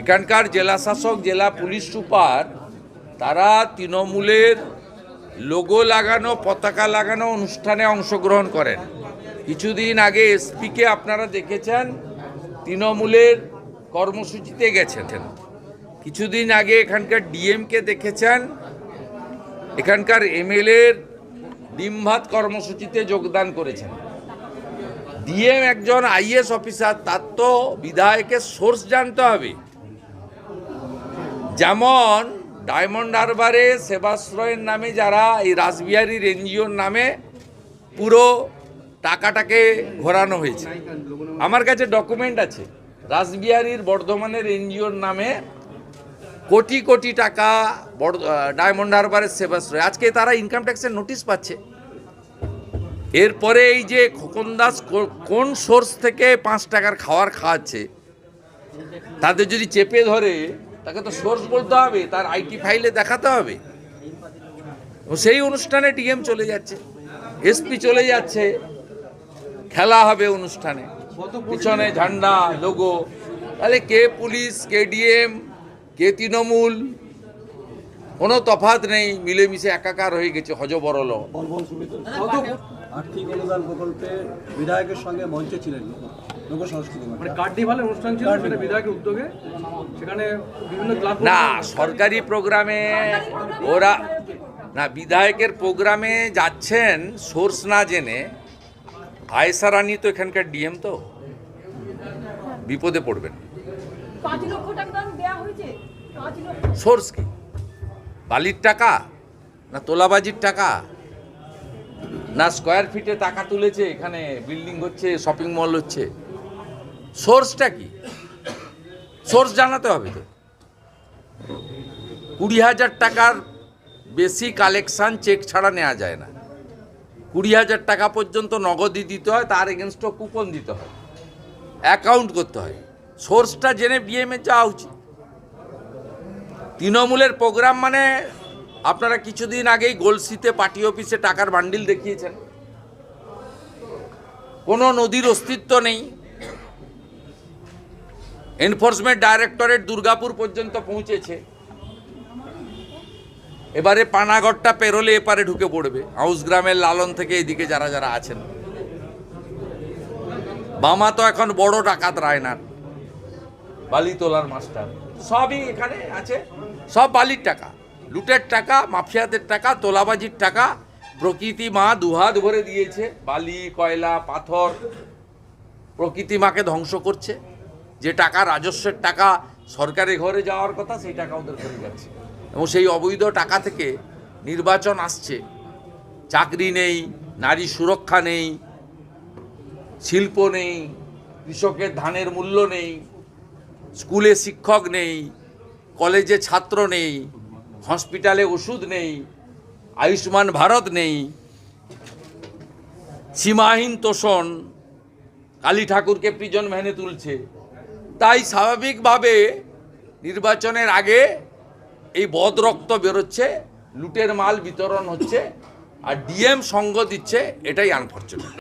এখানকার জেলা শাসক, জেলা পুলিশ সুপার, তারা তৃণমূলের লোগো লাগানো, পতাকা লাগানো অনুষ্ঠানে অংশগ্রহণ করেন। কিছুদিন আগে এসপিকে আপনারা দেখেছেন, তৃণমূলের কর্মসূচিতে গেছেন। কিছুদিন আগে এখানকার ডিএমকে দেখেছেন, এখানকার এমএলএর ডিমভাত কর্মসূচিতে যোগদান করেছেন। ডিএম একজন আইএস অফিসার, তার তো বিধায়কের সোর্স জানতে হবে। যেমন ডায়মন্ড হারবারে সেবাশ্রয়ের নামে যারা, এই রাসবিহারীর এনজিওর নামে পুরো টাকাটাকে ঘোরানো হয়েছে। আমার কাছে ডকুমেন্ট আছে, রাসবিহারীর বর্ধমানের এনজিওর নামে কোটি কোটি টাকা ডায়মন্ড হারবারের সেবাশ্রয়। আজকে তারা ইনকাম ট্যাক্সের নোটিশ পাচ্ছে। এরপরে এই যে খোকন দাস কোন সোর্স থেকে পাঁচ টাকার খাওয়ার খাওয়াচ্ছে, তাদের যদি চেপে ধরে তাকে তো সোর্স বলতে হবে, তার আইটি ফাইলে দেখাতে হবে। সেই অনুষ্ঠানে ডিএম চলে যাচ্ছে, এসপি চলে যাচ্ছে, খেলা হবে অনুষ্ঠানে। পিছনে ঝান্ডা লোগো তাহলে কে পুলিশ, কে ডিএম, কে তৃণমূল? কোনো তফাৎ নেই, মিলেমিশে একাকার হয়ে গেছে হজবরল। আর্থিক অনুদান প্রকল্পে বিধায়কের সঙ্গে মঞ্চে ছিলেন। লোক- লোক সংস্কৃতি মানে মন্ত্রী। অনুষ্ঠান ছিল সেটা বিধায়কের উদ্যোগে। সেখানে বিভিন্ন ক্লাব না সরকারি প্রোগ্রামে ওরা না বিধায়কের প্রোগ্রামে যাচ্ছেন সোর্স না জেনে। আয়েসা রানী তো এখানকার ডিএম তো। বিপদে পড়বেন। সোর্স কি? বালির টাকা? না তোলাবাজির টাকা? না স্কোয়ার ফিটে টাকা তুলেছে এখানে বিল্ডিং হচ্ছে শপিং মল হচ্ছে। সোর্সটা কি? সোর্স জানাতে হবে তো। কুড়ি হাজার টাকার বেশি কালেকশান চেক ছাড়া নেওয়া যায় না। কুড়ি হাজার টাকা পর্যন্ত নগদই দিতে হয়, তার এগেনস্টও কুপন দিতে হয়। অ্যাকাউন্ট করতে হয়। সোর্সটা জেনে বিএমএ যাওয়া উচিত। তৃণমূলের প্রোগ্রাম মানে আপনারা কিছুদিন আগেই গোলসিতে পার্টি অফিসে টাকার বান্ডিল দেখিয়েছেন। কোনো নদীর অস্তিত্ব নেই। এনফোর্সমেন্ট ডাইরেক্টরেট দুর্গাপুর পর্যন্ত পৌঁছেছে। এবারে পানাগড়টা পেরোলে এপারে ঢুকে পড়বে। হাউস গ্রামের লালন থেকে এদিকে যারা যারা আছেন। বামা তো এখন বড় ডাকাত রায়নার। বালি তোলার মাস্টার। সবই এখানে আছে। সব বালির টাকা। লুটের টাকা, মাফিয়াদের টাকা, তোলাবাজির টাকা। প্রকৃতি মা দুহাত ভরে দিয়েছে। বালি, কয়লা, পাথর প্রকৃতি মাকে ধ্বংস করছে। যে টাকা, রাজস্বের টাকা সরকারের ঘরে যাওয়ার কথা, সেই টাকা ওদের ঘরে যাচ্ছে। এবং সেই অবৈধ টাকা থেকে নির্বাচন আসছে। চাকরি নেই, নারী সুরক্ষা নেই, শিল্প নেই, কৃষকের ধানের মূল্য নেই, স্কুলে শিক্ষক নেই, কলেজে ছাত্র নেই, হসপিটালে ওষুধ নেই, আয়ুষ্মান ভারত নেই। সীমাহীন তোষণ, কালী ঠাকুরকে প্রিজন ভ্যানে তুলছে। তাই স্বাভাবিকভাবে নির্বাচনের আগে এই বদরক্ত বেরোচ্ছে, লুটের মাল বিতরণ হচ্ছে, আর ডিএম সঙ্গ দিচ্ছে, এটাই আনফর্চুনেট